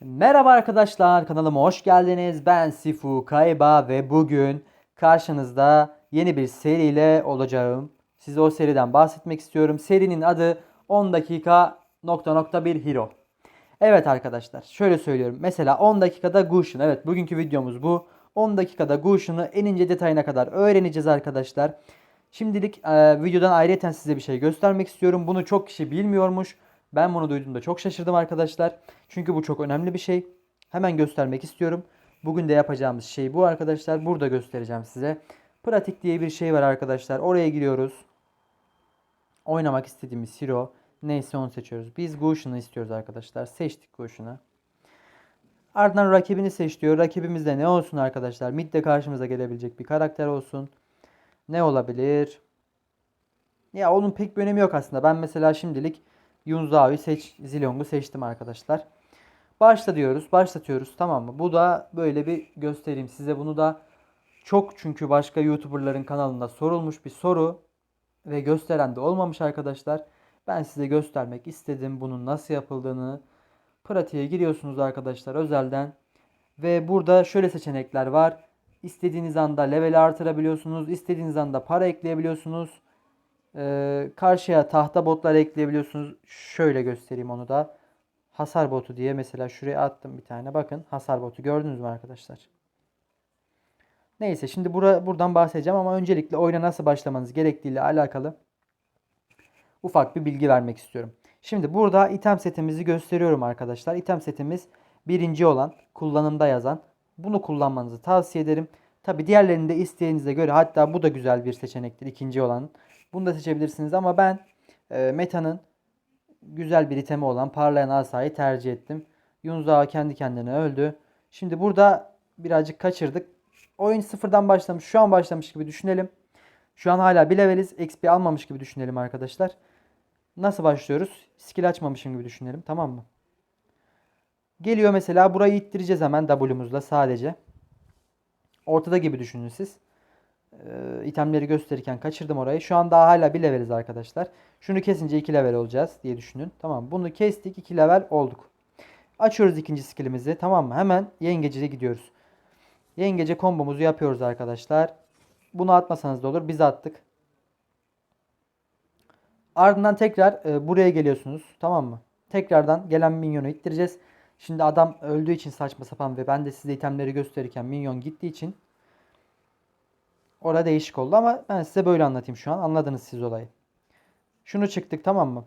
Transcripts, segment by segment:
Merhaba arkadaşlar kanalıma hoş geldiniz. Ben Sifu Kayba ve bugün karşınızda yeni bir seriyle olacağım. Size o seriden bahsetmek istiyorum. Serinin adı 10 dakika nokta nokta bir hero. Evet arkadaşlar şöyle söylüyorum. Mesela 10 dakikada Gush'un. Evet bugünkü videomuz bu. 10 dakikada Gush'unu en ince detayına kadar öğreneceğiz arkadaşlar. Şimdilik e, videodan ayrıyeten size bir şey göstermek istiyorum. Bunu çok kişi bilmiyormuş. Ben bunu duyduğumda çok şaşırdım arkadaşlar. Çünkü bu çok önemli bir şey. Hemen göstermek istiyorum. Bugün de yapacağımız şey bu arkadaşlar. Burada göstereceğim size. Pratik diye bir şey var arkadaşlar. Oraya giriyoruz. Oynamak istediğimiz hero neyse onu seçiyoruz. Biz Gush'unu istiyoruz arkadaşlar. Seçtik Gush'unu. Ardından rakibini seç diyor. Rakibimiz de ne olsun arkadaşlar? Mid'de karşımıza gelebilecek bir karakter olsun. Ne olabilir? Ya onun pek bir önemi yok aslında. Ben mesela şimdilik Yunzao'yu seç, Zilong'u seçtim arkadaşlar. Başla diyoruz. Başlatıyoruz. Tamam mı? Bu da böyle bir göstereyim size. Bunu da çok çünkü başka YouTuber'ların kanalında sorulmuş bir soru ve gösteren de olmamış arkadaşlar. Ben size göstermek istedim bunun nasıl yapıldığını. Pratiğe giriyorsunuz arkadaşlar özelden. Ve burada şöyle seçenekler var. İstediğiniz anda level artırabiliyorsunuz. İstediğiniz anda para ekleyebiliyorsunuz. Ee, karşıya tahta botlar ekleyebiliyorsunuz. Şöyle göstereyim onu da. Hasar botu diye mesela şuraya attım bir tane. Bakın hasar botu gördünüz mü arkadaşlar? Neyse şimdi bura, buradan bahsedeceğim ama öncelikle oyuna nasıl başlamanız gerektiğiyle alakalı ufak bir bilgi vermek istiyorum. Şimdi burada item setimizi gösteriyorum arkadaşlar. İtem setimiz birinci olan kullanımda yazan. Bunu kullanmanızı tavsiye ederim. Tabi diğerlerini de isteğinize göre hatta bu da güzel bir seçenektir ikinci olan. Bunu da seçebilirsiniz ama ben e, Meta'nın güzel bir itemi olan parlayan asayı tercih ettim. Yunzawa kendi kendine öldü. Şimdi burada birazcık kaçırdık. Oyun sıfırdan başlamış. Şu an başlamış gibi düşünelim. Şu an hala bir leveliz. XP almamış gibi düşünelim arkadaşlar. Nasıl başlıyoruz? Skill açmamışım gibi düşünelim. Tamam mı? Geliyor mesela burayı ittireceğiz hemen W'muzla sadece. Ortada gibi düşünün siz. Ee, itemleri gösterirken kaçırdım orayı. Şu an daha hala bir leveliz arkadaşlar. Şunu kesince 2 level olacağız diye düşünün. Tamam Bunu kestik 2 level olduk. Açıyoruz ikinci skillimizi. Tamam mı? Hemen yengeciye gidiyoruz. Yengece kombomuzu yapıyoruz arkadaşlar. Bunu atmasanız da olur. Biz attık. Ardından tekrar e, buraya geliyorsunuz. Tamam mı? Tekrardan gelen minyonu ittireceğiz. Şimdi adam öldüğü için saçma sapan ve ben de size itemleri gösterirken minyon gittiği için orada değişik oldu ama ben size böyle anlatayım şu an. Anladınız siz olayı. Şunu çıktık tamam mı?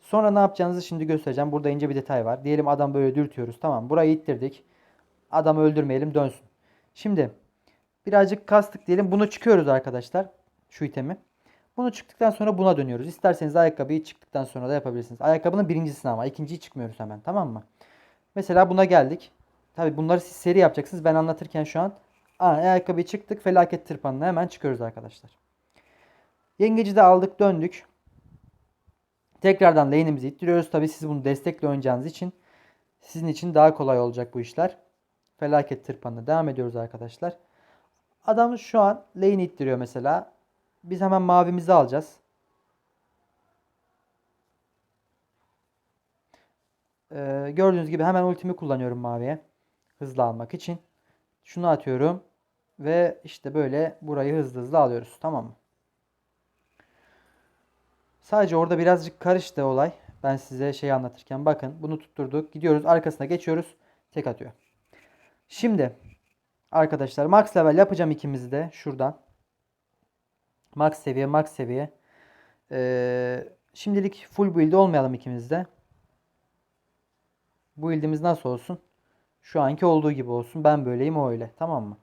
Sonra ne yapacağınızı şimdi göstereceğim. Burada ince bir detay var. Diyelim adam böyle dürtüyoruz. Tamam burayı ittirdik. Adamı öldürmeyelim dönsün. Şimdi birazcık kastık diyelim. Bunu çıkıyoruz arkadaşlar. Şu itemi. Bunu çıktıktan sonra buna dönüyoruz. İsterseniz ayakkabıyı çıktıktan sonra da yapabilirsiniz. Ayakkabının birincisini ama ikinciyi çıkmıyoruz hemen tamam mı? Mesela buna geldik. Tabi bunları siz seri yapacaksınız. Ben anlatırken şu an Aa, ayakkabıyı çıktık. Felaket tırpanına hemen çıkıyoruz arkadaşlar. Yengeci de aldık döndük. Tekrardan lane'imizi ittiriyoruz. Tabi siz bunu destekle oynayacağınız için sizin için daha kolay olacak bu işler. Felaket tırpanına devam ediyoruz arkadaşlar. Adam şu an lane ittiriyor mesela. Biz hemen mavimizi alacağız. Ee, gördüğünüz gibi hemen ultimi kullanıyorum maviye. Hızlı almak için. Şunu atıyorum. Ve işte böyle burayı hızlı hızlı alıyoruz. Tamam mı? Sadece orada birazcık karıştı olay. Ben size şey anlatırken bakın bunu tutturduk. Gidiyoruz arkasına geçiyoruz. Tek atıyor. Şimdi arkadaşlar max level yapacağım ikimizi de şuradan. Max seviye max seviye. Ee, şimdilik full build olmayalım ikimiz de. Bu build'imiz nasıl olsun? Şu anki olduğu gibi olsun. Ben böyleyim o öyle. Tamam mı?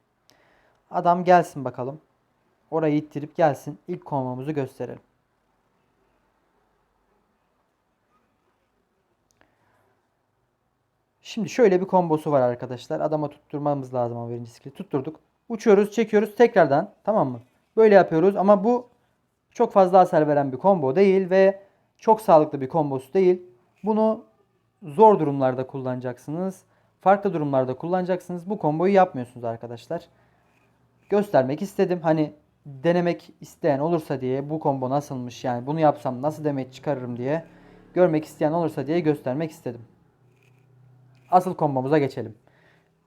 Adam gelsin bakalım. Orayı ittirip gelsin. İlk konumumuzu gösterelim. Şimdi şöyle bir kombosu var arkadaşlar. Adama tutturmamız lazım ama birinci skill'i. Tutturduk. Uçuyoruz, çekiyoruz tekrardan. Tamam mı? Böyle yapıyoruz ama bu çok fazla hasar veren bir combo değil ve çok sağlıklı bir kombosu değil. Bunu zor durumlarda kullanacaksınız. Farklı durumlarda kullanacaksınız. Bu komboyu yapmıyorsunuz arkadaşlar. Göstermek istedim. Hani denemek isteyen olursa diye bu combo nasılmış yani bunu yapsam nasıl demek çıkarırım diye görmek isteyen olursa diye göstermek istedim. asıl kombomuza geçelim.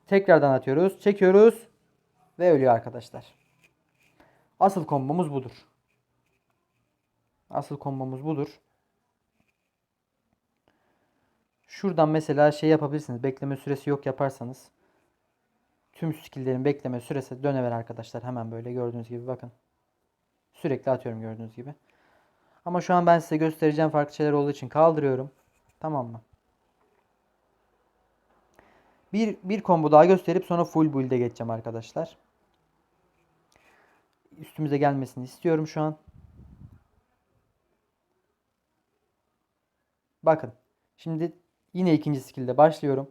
Tekrardan atıyoruz. Çekiyoruz. Ve ölüyor arkadaşlar. Asıl kombomuz budur. Asıl kombomuz budur. Şuradan mesela şey yapabilirsiniz. Bekleme süresi yok yaparsanız. Tüm skill'lerin bekleme süresi dönever arkadaşlar. Hemen böyle gördüğünüz gibi bakın. Sürekli atıyorum gördüğünüz gibi. Ama şu an ben size göstereceğim farklı şeyler olduğu için kaldırıyorum. Tamam mı? Bir, bir combo daha gösterip sonra full build'e geçeceğim arkadaşlar. Üstümüze gelmesini istiyorum şu an. Bakın. Şimdi yine ikinci skill'de başlıyorum.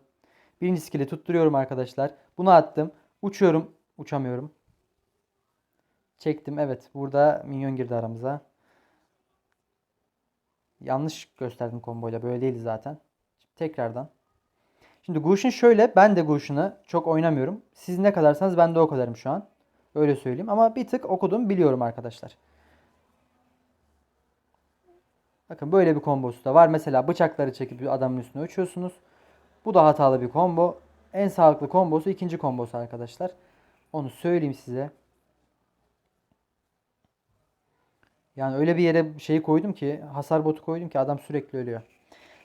Birinci skill'i tutturuyorum arkadaşlar. Bunu attım. Uçuyorum. Uçamıyorum. Çektim. Evet. Burada minyon girdi aramıza. Yanlış gösterdim komboyla. Böyle değildi zaten. Şimdi tekrardan. Şimdi Gush'un şöyle. Ben de Gush'unu çok oynamıyorum. Siz ne kadarsanız ben de o kadarım şu an. Öyle söyleyeyim. Ama bir tık okudum. Biliyorum arkadaşlar. Bakın böyle bir kombosu da var. Mesela bıçakları çekip adamın üstüne uçuyorsunuz. Bu da hatalı bir combo. En sağlıklı kombosu ikinci kombosu arkadaşlar. Onu söyleyeyim size. Yani öyle bir yere şeyi koydum ki hasar botu koydum ki adam sürekli ölüyor.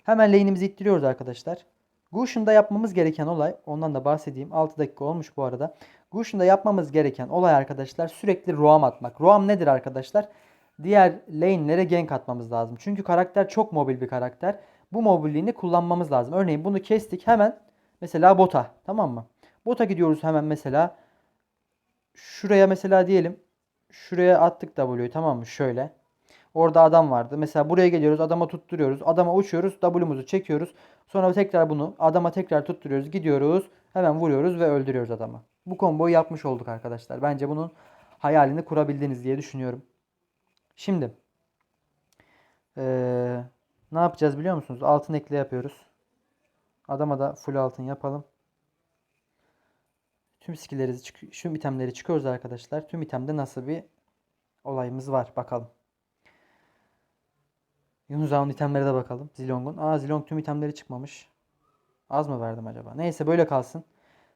Hemen lane'imizi ittiriyoruz arkadaşlar. Gush'un yapmamız gereken olay ondan da bahsedeyim. 6 dakika olmuş bu arada. Gush'un yapmamız gereken olay arkadaşlar sürekli roam atmak. Roam nedir arkadaşlar? Diğer lane'lere gank atmamız lazım. Çünkü karakter çok mobil bir karakter. Bu mobilliğini kullanmamız lazım. Örneğin bunu kestik hemen mesela bota tamam mı? Bota gidiyoruz hemen mesela. Şuraya mesela diyelim. Şuraya attık W'yu tamam mı? Şöyle. Orada adam vardı. Mesela buraya geliyoruz. Adama tutturuyoruz. Adama uçuyoruz. W'muzu çekiyoruz. Sonra tekrar bunu adama tekrar tutturuyoruz. Gidiyoruz. Hemen vuruyoruz ve öldürüyoruz adamı. Bu komboyu yapmış olduk arkadaşlar. Bence bunun hayalini kurabildiniz diye düşünüyorum. Şimdi ee, ne yapacağız biliyor musunuz? Altın ekle yapıyoruz. Adama da full altın yapalım. Tüm skill'leri, çık- şu itemleri çıkıyoruz arkadaşlar. Tüm itemde nasıl bir olayımız var bakalım. Yunus Ağa'nın itemlere de bakalım. Zilong'un. Aa Zilong tüm itemleri çıkmamış. Az mı verdim acaba? Neyse böyle kalsın.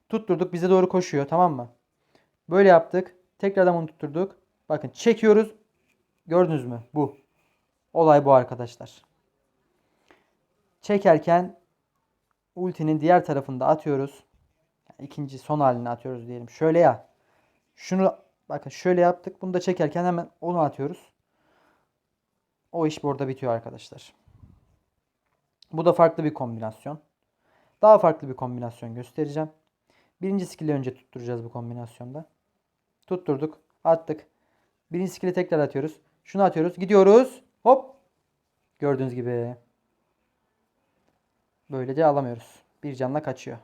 Tutturduk bize doğru koşuyor tamam mı? Böyle yaptık. Tekrardan onu tutturduk. Bakın çekiyoruz. Gördünüz mü? Bu. Olay bu arkadaşlar. Çekerken ultinin diğer tarafında atıyoruz. Yani ikinci son halini atıyoruz diyelim. Şöyle ya. Şunu bakın şöyle yaptık. Bunu da çekerken hemen onu atıyoruz. O iş burada bitiyor arkadaşlar. Bu da farklı bir kombinasyon. Daha farklı bir kombinasyon göstereceğim. Birinci skill'i önce tutturacağız bu kombinasyonda. Tutturduk. Attık. Birinci skill'i tekrar atıyoruz. Şunu atıyoruz. Gidiyoruz. Hop. Gördüğünüz gibi. Böylece alamıyoruz. Bir canla kaçıyor.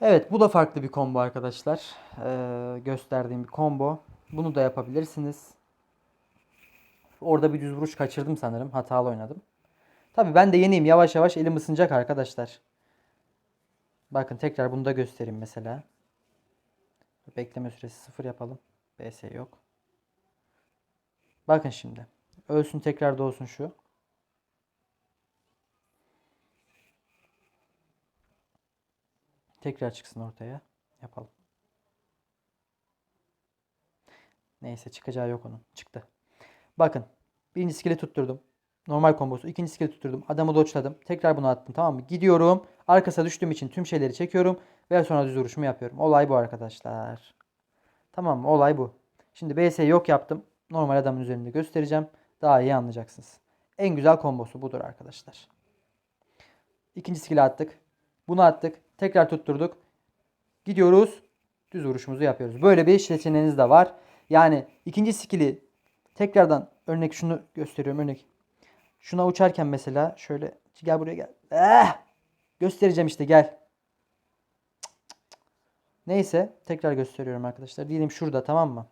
Evet bu da farklı bir combo arkadaşlar. Ee, gösterdiğim bir combo. Bunu da yapabilirsiniz. Orada bir düz vuruş kaçırdım sanırım. Hatalı oynadım. Tabi ben de yeniyim. Yavaş yavaş elim ısınacak arkadaşlar. Bakın tekrar bunu da göstereyim mesela. Bekleme süresi sıfır yapalım. BS yok. Bakın şimdi. Ölsün tekrar doğsun şu. Tekrar çıksın ortaya. Yapalım. Neyse çıkacağı yok onun. Çıktı. Bakın. Birinci skill'i tutturdum. Normal kombosu. İkinci skill'i tutturdum. Adamı dodge'ladım. Tekrar bunu attım. Tamam mı? Gidiyorum. Arkasına düştüğüm için tüm şeyleri çekiyorum. Ve sonra düz vuruşumu yapıyorum. Olay bu arkadaşlar. Tamam mı? Olay bu. Şimdi BS yok yaptım. Normal adamın üzerinde göstereceğim. Daha iyi anlayacaksınız. En güzel kombosu budur arkadaşlar. İkinci skill'i attık. Bunu attık. Tekrar tutturduk. Gidiyoruz. Düz vuruşumuzu yapıyoruz. Böyle bir seçeneğiniz de var. Yani ikinci skill'i tekrardan örnek şunu gösteriyorum örnek. Şuna uçarken mesela şöyle gel buraya gel. Eh! Göstereceğim işte gel. Neyse tekrar gösteriyorum arkadaşlar. Diyelim şurada tamam mı?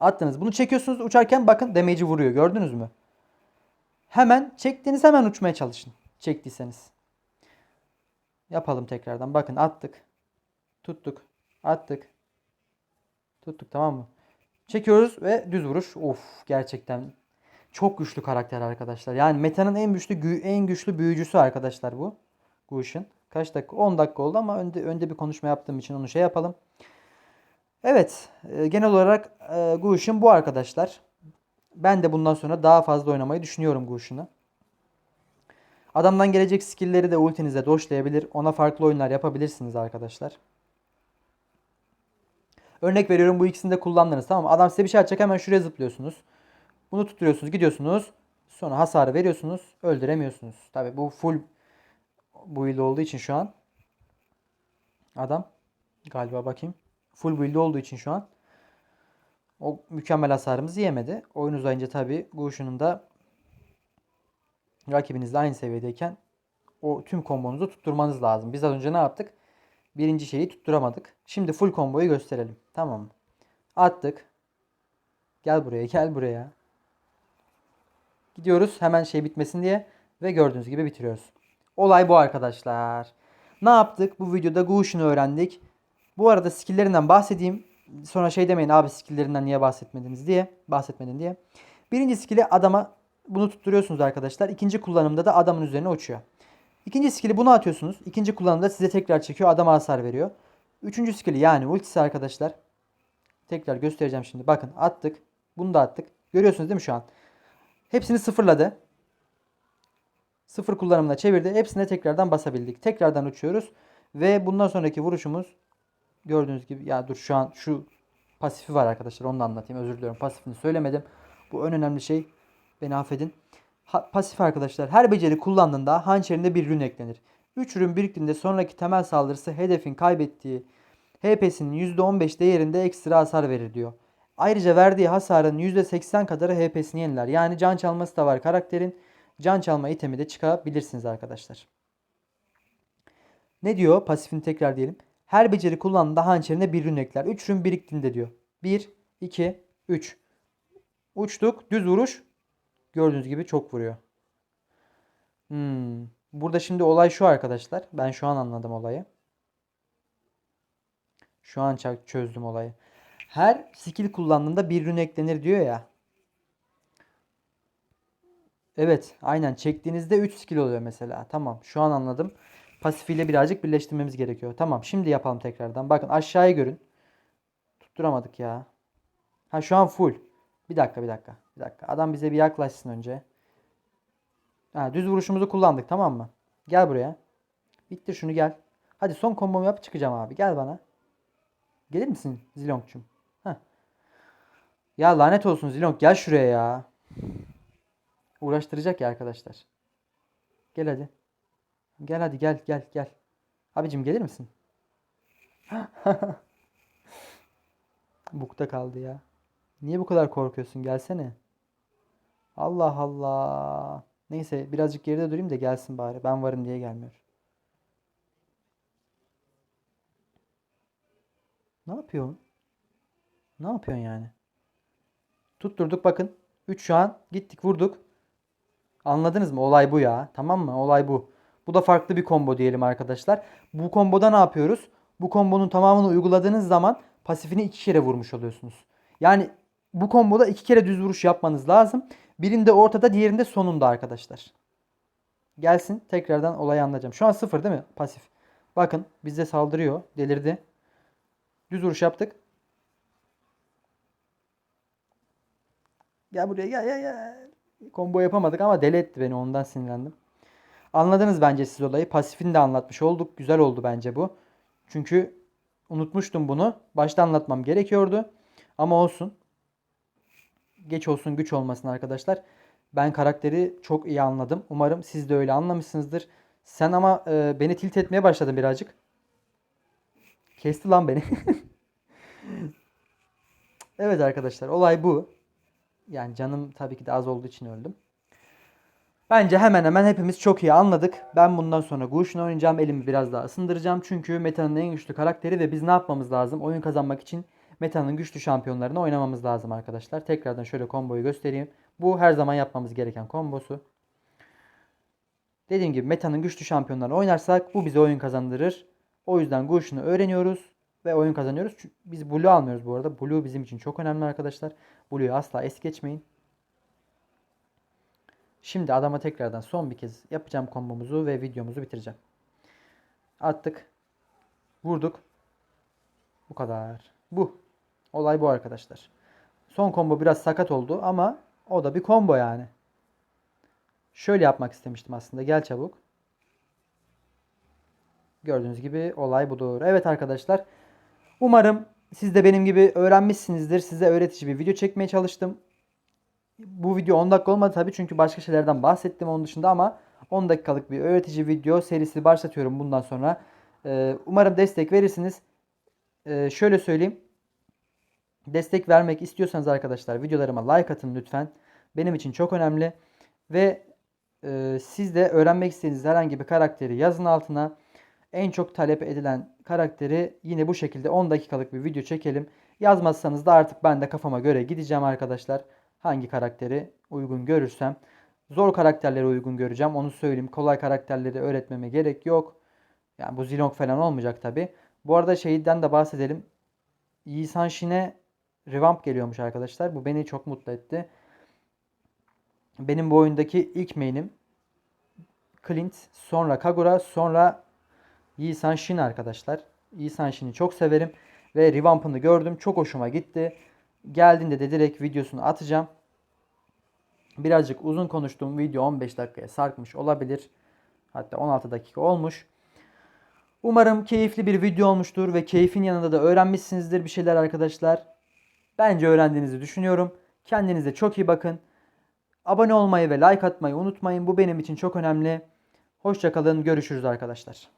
Attınız. Bunu çekiyorsunuz uçarken bakın damage'i vuruyor. Gördünüz mü? Hemen çektiğiniz hemen uçmaya çalışın. Çektiyseniz. Yapalım tekrardan. Bakın attık. Tuttuk. Attık. Tuttuk tamam mı? Çekiyoruz ve düz vuruş. Of gerçekten Çok güçlü karakter arkadaşlar. Yani metanın en güçlü gü- en güçlü büyücüsü arkadaşlar bu. Gush'un. Kaç dakika? 10 dakika oldu ama önde önde bir konuşma yaptığım için onu şey yapalım. Evet, e, genel olarak e, bu arkadaşlar. Ben de bundan sonra daha fazla oynamayı düşünüyorum Gush'unu. Adamdan gelecek skill'leri de ultinize doşlayabilir. Ona farklı oyunlar yapabilirsiniz arkadaşlar. Örnek veriyorum bu ikisini de kullandınız tamam mı? Adam size bir şey atacak hemen şuraya zıplıyorsunuz. Bunu tutturuyorsunuz gidiyorsunuz. Sonra hasarı veriyorsunuz. Öldüremiyorsunuz. Tabi bu full build olduğu için şu an. Adam galiba bakayım. Full build olduğu için şu an. O mükemmel hasarımızı yemedi. Oyun uzayınca tabi Gush'unun da rakibinizle aynı seviyedeyken o tüm kombonuzu tutturmanız lazım. Biz az önce ne yaptık? Birinci şeyi tutturamadık. Şimdi full komboyu gösterelim. Tamam mı? Attık. Gel buraya, gel buraya. Gidiyoruz hemen şey bitmesin diye ve gördüğünüz gibi bitiriyoruz. Olay bu arkadaşlar. Ne yaptık? Bu videoda Gush'unu öğrendik. Bu arada skill'lerinden bahsedeyim. Sonra şey demeyin abi skill'lerinden niye bahsetmediniz diye. Bahsetmedin diye. Birinci skill'i adama bunu tutturuyorsunuz arkadaşlar. İkinci kullanımda da adamın üzerine uçuyor. İkinci skill'i bunu atıyorsunuz. İkinci kullanımda size tekrar çekiyor. Adama hasar veriyor. Üçüncü skill'i yani ultisi arkadaşlar. Tekrar göstereceğim şimdi. Bakın attık. Bunu da attık. Görüyorsunuz değil mi şu an? Hepsini sıfırladı. Sıfır kullanımına çevirdi. Hepsine tekrardan basabildik. Tekrardan uçuyoruz. Ve bundan sonraki vuruşumuz gördüğünüz gibi ya dur şu an şu pasifi var arkadaşlar. Onu da anlatayım. Özür diliyorum. Pasifini söylemedim. Bu en önemli şey. Beni affedin. Ha- pasif arkadaşlar her beceri kullandığında hançerinde bir rün eklenir. 3 rün biriktiğinde sonraki temel saldırısı hedefin kaybettiği HP'sinin %15 değerinde ekstra hasar verir diyor. Ayrıca verdiği hasarın %80 kadarı HP'sini yeniler. Yani can çalması da var karakterin. Can çalma itemi de çıkabilirsiniz arkadaşlar. Ne diyor? Pasifini tekrar diyelim. Her beceri kullandığında hançerine bir rün ekler. 3 rün biriktiğinde diyor. 1, 2, 3. Uçtuk. Düz vuruş. Gördüğünüz gibi çok vuruyor. Hmm. Burada şimdi olay şu arkadaşlar. Ben şu an anladım olayı. Şu an çö- çözdüm olayı. Her skill kullandığında bir rün eklenir diyor ya. Evet, aynen çektiğinizde 3 skill oluyor mesela. Tamam, şu an anladım. Pasifiyle birazcık birleştirmemiz gerekiyor. Tamam, şimdi yapalım tekrardan. Bakın aşağıya görün. Tutturamadık ya. Ha şu an full. Bir dakika, bir dakika. Bir dakika. Adam bize bir yaklaşsın önce. Ha, düz vuruşumuzu kullandık, tamam mı? Gel buraya. Bitti şunu gel. Hadi son kombomu yapıp çıkacağım abi. Gel bana. Gelir misin Zilong'cum? Heh. Ya lanet olsun Zilong gel şuraya ya. Uğraştıracak ya arkadaşlar. Gel hadi. Gel hadi gel gel gel. Abicim gelir misin? Bukta kaldı ya. Niye bu kadar korkuyorsun? Gelsene. Allah Allah. Neyse birazcık geride durayım da gelsin bari. Ben varım diye gelmiyor. Ne yapıyorsun? Ne yapıyorsun yani? Tutturduk bakın. 3 şu an. Gittik vurduk. Anladınız mı? Olay bu ya. Tamam mı? Olay bu. Bu da farklı bir combo diyelim arkadaşlar. Bu komboda ne yapıyoruz? Bu kombonun tamamını uyguladığınız zaman pasifini iki kere vurmuş oluyorsunuz. Yani bu komboda iki kere düz vuruş yapmanız lazım. Birinde ortada diğerinde sonunda arkadaşlar. Gelsin tekrardan olayı anlayacağım. Şu an sıfır değil mi? Pasif. Bakın bize saldırıyor. Delirdi. Düz vuruş yaptık. Gel buraya gel gel gel. Combo yapamadık ama deli etti beni ondan sinirlendim. Anladınız bence siz olayı. Pasifini de anlatmış olduk. Güzel oldu bence bu. Çünkü unutmuştum bunu. Başta anlatmam gerekiyordu. Ama olsun. Geç olsun güç olmasın arkadaşlar. Ben karakteri çok iyi anladım. Umarım siz de öyle anlamışsınızdır. Sen ama e, beni tilt etmeye başladın birazcık. Kesti lan beni. evet arkadaşlar olay bu. Yani canım tabii ki de az olduğu için öldüm. Bence hemen hemen hepimiz çok iyi anladık. Ben bundan sonra Gush'unu oynayacağım. Elimi biraz daha ısındıracağım. Çünkü Meta'nın en güçlü karakteri ve biz ne yapmamız lazım? Oyun kazanmak için Meta'nın güçlü şampiyonlarını oynamamız lazım arkadaşlar. Tekrardan şöyle komboyu göstereyim. Bu her zaman yapmamız gereken kombosu. Dediğim gibi Meta'nın güçlü şampiyonlarını oynarsak bu bize oyun kazandırır. O yüzden Gush'unu öğreniyoruz ve oyun kazanıyoruz. Biz Blue almıyoruz bu arada. Blue bizim için çok önemli arkadaşlar. Blue'yu asla es geçmeyin. Şimdi adama tekrardan son bir kez yapacağım kombomuzu ve videomuzu bitireceğim. Attık. Vurduk. Bu kadar. Bu. Olay bu arkadaşlar. Son combo biraz sakat oldu ama o da bir combo yani. Şöyle yapmak istemiştim aslında. Gel çabuk. Gördüğünüz gibi olay budur. Evet arkadaşlar. Umarım siz de benim gibi öğrenmişsinizdir. Size öğretici bir video çekmeye çalıştım. Bu video 10 dakika olmadı tabii çünkü başka şeylerden bahsettim onun dışında ama 10 dakikalık bir öğretici video serisi başlatıyorum bundan sonra. Ee, umarım destek verirsiniz. Ee, şöyle söyleyeyim. Destek vermek istiyorsanız arkadaşlar videolarıma like atın lütfen. Benim için çok önemli. Ve e, siz de öğrenmek istediğiniz herhangi bir karakteri yazın altına. En çok talep edilen karakteri yine bu şekilde 10 dakikalık bir video çekelim. Yazmazsanız da artık ben de kafama göre gideceğim arkadaşlar. Hangi karakteri uygun görürsem. Zor karakterleri uygun göreceğim. Onu söyleyeyim. Kolay karakterleri öğretmeme gerek yok. Yani bu Zilong falan olmayacak tabi. Bu arada şeyden de bahsedelim. Yi Sanshin'e revamp geliyormuş arkadaşlar. Bu beni çok mutlu etti. Benim bu oyundaki ilk main'im Clint, sonra Kagura, sonra Yi Sanshin arkadaşlar. Yi Sanshin'i çok severim ve revamp'ını gördüm. Çok hoşuma gitti. Geldiğinde de direkt videosunu atacağım. Birazcık uzun konuştuğum video 15 dakikaya sarkmış olabilir. Hatta 16 dakika olmuş. Umarım keyifli bir video olmuştur ve keyfin yanında da öğrenmişsinizdir bir şeyler arkadaşlar. Bence öğrendiğinizi düşünüyorum. Kendinize çok iyi bakın. Abone olmayı ve like atmayı unutmayın. Bu benim için çok önemli. Hoşçakalın. Görüşürüz arkadaşlar.